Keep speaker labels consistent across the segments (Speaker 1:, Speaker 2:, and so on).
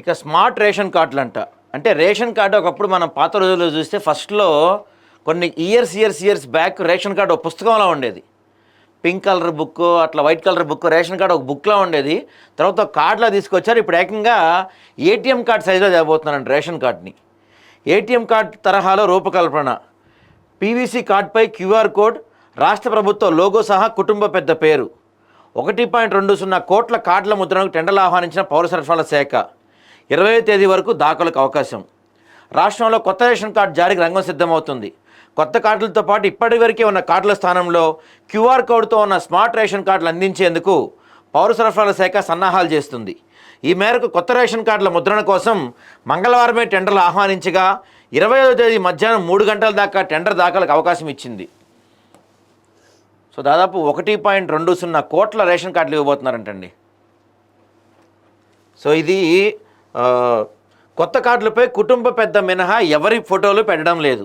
Speaker 1: ఇక smart ration కార్డులు అంట అంటే రేషన్ కార్డు ఒకప్పుడు మనం పాత రోజుల్లో చూస్తే ఫస్ట్లో కొన్ని years years years back ration card ఒక పుస్తకంలో ఉండేది. పింక్ కలర్ బుక్ అట్లా white colour book ration card ఒక బుక్లో ఉండేది. తర్వాత ఒక కార్డులో తీసుకొచ్చారు. ఇప్పుడు ఏకంగా ఏటీఎం కార్డ్ సైజులో చేయబోతున్నారంట రేషన్ కార్డ్ని. ఏటీఎం కార్డ్ తరహాలో రూపకల్పన. పీవీసీ కార్డ్పై క్యూఆర్ కోడ్ రాష్ట్ర ప్రభుత్వ లోగో సహా కుటుంబ పెద్ద పేరు. ఒకటి పాయింట్ రెండు సున్నా కోట్ల కార్డుల ముద్రణకు టెండర్లు ఆహ్వానించిన పౌర సరఫరాల శాఖ. ఇరవై తేదీ వరకు దాఖలకు అవకాశం. రాష్ట్రంలో కొత్త రేషన్ కార్డు జారీకి రంగం సిద్ధమవుతుంది. కొత్త కార్డులతో పాటు ఇప్పటివరకే ఉన్న కార్డుల స్థానంలో క్యూఆర్ కోడ్తో ఉన్న స్మార్ట్ రేషన్ కార్డులు అందించేందుకు పౌర సరఫరాల శాఖ సన్నాహాలు చేస్తుంది. ఈ మేరకు కొత్త రేషన్ కార్డుల ముద్రణ కోసం మంగళవారమే టెండర్లు ఆహ్వానించగా ఇరవై తేదీ మధ్యాహ్నం మూడు గంటల దాకా టెండర్ దాఖలకు అవకాశం ఇచ్చింది. సో దాదాపు ఒకటి పాయింట్ రెండు సున్నా కోట్ల రేషన్ కార్డులు ఇవ్వబోతున్నారంటండి. సో ఇది కొత్త కార్డులపై కుటుంబ పెద్ద మినహా ఎవరి ఫోటోలు పెట్టడం లేదు.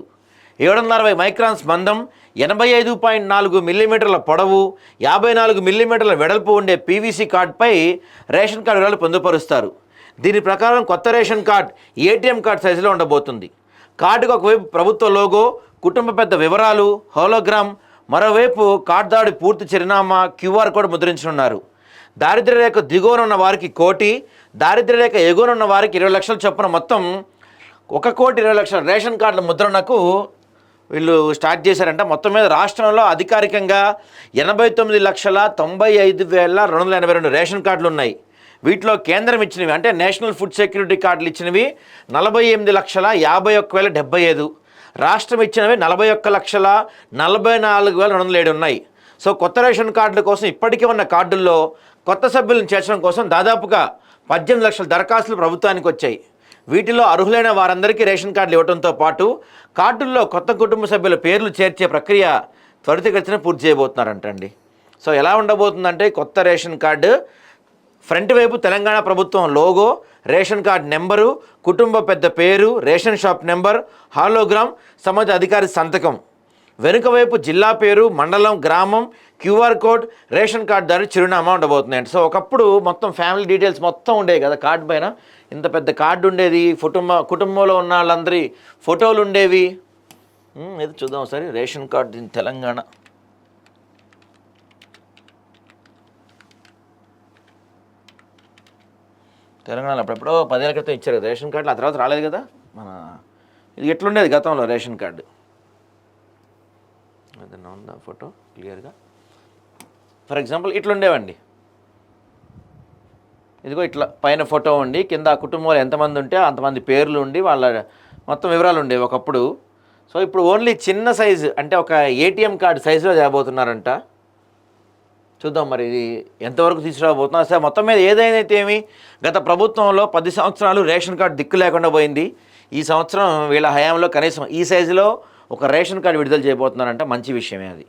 Speaker 1: ఏడు వందల అరవై మైక్రాన్స్ మందం ఎనభై ఐదు పాయింట్ నాలుగు మిల్లీమీటర్ల పొడవు యాభై నాలుగు మిల్లీమీటర్ల వెడల్పు ఉండే పీవీసీ కార్డుపై రేషన్ కార్డు వివరాలు పొందుపరుస్తారు. దీని ప్రకారం కొత్త రేషన్ కార్డ్ ఏటీఎం కార్డ్ సైజులో ఉండబోతుంది. కార్డుకు ఒకవైపు ప్రభుత్వ లోగో కుటుంబ పెద్ద వివరాలు హోలోగ్రామ్ మరోవైపు కార్డుదాడి పూర్తి చిరునామా క్యూఆర్ కోడ్ ముద్రించనున్నారు. దారిద్ర్య రేఖ దిగువన ఉన్న వారికి కోటి దారిద్ర్య రేఖ ఎగువన ఉన్న వారికి ఇరవై లక్షల చొప్పున మొత్తం ఒక కోటి ఇరవై లక్షల రేషన్ కార్డుల ముద్రణకు వీళ్ళు స్టార్ట్ చేశారంట. మొత్తం మీద రాష్ట్రంలో అధికారికంగా ఎనభై తొమ్మిది లక్షల తొంభై ఐదు వేల రెండు వందల ఎనభై రెండు రేషన్ కార్డులు ఉన్నాయి. వీటిలో కేంద్రం ఇచ్చినవి అంటే నేషనల్ ఫుడ్ సెక్యూరిటీ కార్డులు ఇచ్చినవి నలభై ఎనిమిది లక్షల యాభై ఒక్క వేల డెబ్బై ఐదు. రాష్ట్రం ఇచ్చినవి నలభై ఒక్క లక్షల నలభై నాలుగు వేల రెండు వందల ఏడు ఉన్నాయి. సో కొత్త రేషన్ కార్డుల కోసం ఇప్పటికే ఉన్న కార్డుల్లో కొత్త సభ్యులను చేర్చడం కోసం దాదాపుగా పద్దెనిమిది లక్షల దరఖాస్తులు ప్రభుత్వానికి వచ్చాయి. వీటిలో అర్హులైన వారందరికీ రేషన్ కార్డులు ఇవ్వడంతో పాటు కార్డుల్లో కొత్త కుటుంబ సభ్యుల పేర్లు చేర్చే ప్రక్రియ త్వరితగతిన పూర్తి చేయబోతున్నారంటండి. సో ఎలా ఉండబోతుందంటే కొత్త రేషన్ కార్డు ఫ్రంట్ వైపు తెలంగాణ ప్రభుత్వం లోగో రేషన్ కార్డు నెంబరు కుటుంబ పెద్ద పేరు రేషన్ షాప్ నెంబర్ హాలోగ్రామ్ సమాజ అధికారి సంతకం. వెనుక వైపు జిల్లా పేరు మండలం గ్రామం క్యూఆర్ కోడ్ రేషన్ కార్డు దాని చిరునామా ఉండబోతున్నాయండి. సో ఒకప్పుడు మొత్తం ఫ్యామిలీ డీటెయిల్స్ మొత్తం ఉండేవి కదా కార్డు పైన. ఇంత పెద్ద కార్డు ఉండేది కుటుంబ కుటుంబంలో ఉన్న వాళ్ళందరి ఫోటోలు ఉండేవి. ఏదో చూద్దాం ఒకసారి. Ration card Telangana Telangana. తెలంగాణలో అప్పుడెప్పుడో పదేళ్ళ క్రితం ఇచ్చారు రేషన్ కార్డులు. ఆ తర్వాత రాలేదు కదా? మన ఇది ఎట్లుండేది గతంలో రేషన్ కార్డు? ఏదైనా ఉందా ఫోటో? క్లియర్గా? ఫర్ ఎగ్జాంపుల్ ఇట్లుండేవండి. ఇదిగో ఇట్లా పైన ఫోటో ఉండి కింద ఆ కుటుంబంలో ఎంతమంది ఉంటే అంతమంది పేర్లు ఉండి వాళ్ళ మొత్తం వివరాలు ఉండేవి ఒకప్పుడు. సో ఇప్పుడు ఓన్లీ చిన్న సైజు అంటే ఒక ఏటీఎం కార్డు సైజులో చేయబోతున్నారంట చూద్దాం మరి ఇది ఎంతవరకు తీసుకురాబోతున్నారు. అసలు మొత్తం మీద ఏదైతే ఏమి గత ప్రభుత్వంలో పది సంవత్సరాలు రేషన్ కార్డు దిక్కు లేకుండా పోయింది. ఈ సంవత్సరం వీళ్ళ హయాంలో కనీసం ఈ సైజులో ఒక రేషన్ కార్డు విడుదల చేయబోతున్నారంటే మంచి విషయమే అది.